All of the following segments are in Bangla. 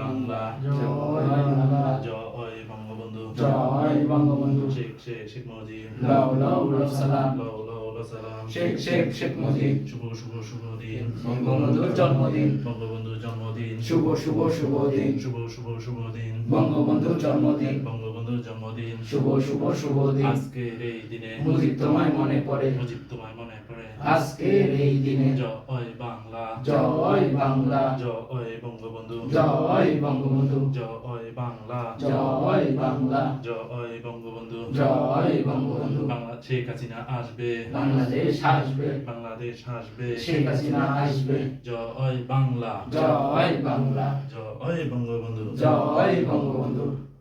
বাংলা। জয় বাংলা। জয় বঙ্গবন্ধু জয় বঙ্গবন্ধু শেখ শেখ শেখ মুজিব। লাউ লাউ লাউ সালাম। লাউ লাউ লাউ সালাম। শেখ শেখ শেখ মুজিব। শুভ শুভ শুভ দিন। বঙ্গবন্ধুর জন্মদিন। বঙ্গবন্ধুর জন্মদিন। শুভ শুভ শুভ দিন। শুভ শুভ শুভ দিন। বঙ্গবন্ধুর জন্মদিন। বঙ্গবন্ধুর জন্মদিন। শুভ শুভ শুভ দিন। আজকের এই দিনে মুজিব তোমায় মনে পড়ে। মুজিব তোমায় মনে পড়ে। আজকের এই দিনে জয় বাংলা। জয় বাংলা। জয় বঙ্গবন্ধু। জয় বঙ্গবন্ধু। জয় বাংলা। জয় বাংলা। জয় বঙ্গবন্ধু। জয় বঙ্গবন্ধু। বাংলা শেখ হাসিনা আসবে। বাংলাদেশ আসবে। বাংলাদেশ আসবে। শেখ হাসিনা আসবে। জয় বাংলা। জয় বাংলা। জয় বঙ্গবন্ধু। জয় বঙ্গবন্ধু।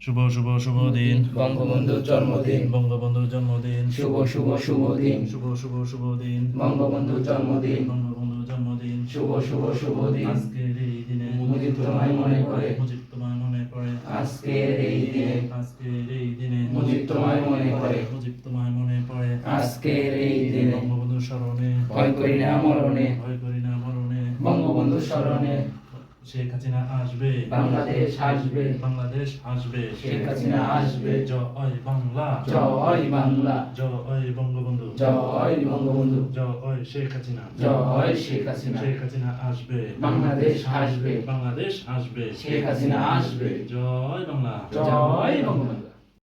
শুভ শুভ শুভ দিন বঙ্গবন্ধুর জন্মদিন। বঙ্গবন্ধুর জন্মদিন। শুভ শুভ শুভ দিন। শুভ শুভ শুভ দিন। বঙ্গবন্ধুর জন্মদিন। বঙ্গবন্ধুর জন্মদিন। শুভ শুভ শুভ দিন। আজকের এই দিনে মুজিব তোমায় মনে করে। মুজিব তোমায় মনে পড়ে আজকের এই দিনে। আজকের এই দিনে। মুজিব তোমায় মনে করে। মুজিব তোমায় মনে পড়ে আজকের এই দিনে। বঙ্গবন্ধুর স্মরণে। ভয় করি না মরণে। ভয় করি না মরণে। বঙ্গবন্ধুর স্মরণে। শেখ হাসিনা আসবে। বাংলাদেশ আসবে। বাংলাদেশ আসবে। শেখ হাসিনা আসবে। জয় বাংলা। জয় বাংলা। জয় বঙ্গবন্ধু। জয় বঙ্গবন্ধু। জয় শেখ হাসিনা। জয় শেখ হাসিনা। শেখ হাসিনা আসবে। বাংলাদেশ আসবে। বাংলাদেশ আসবে। শেখ হাসিনা আসবে। জয় বাংলা। জয় বঙ্গবন্ধু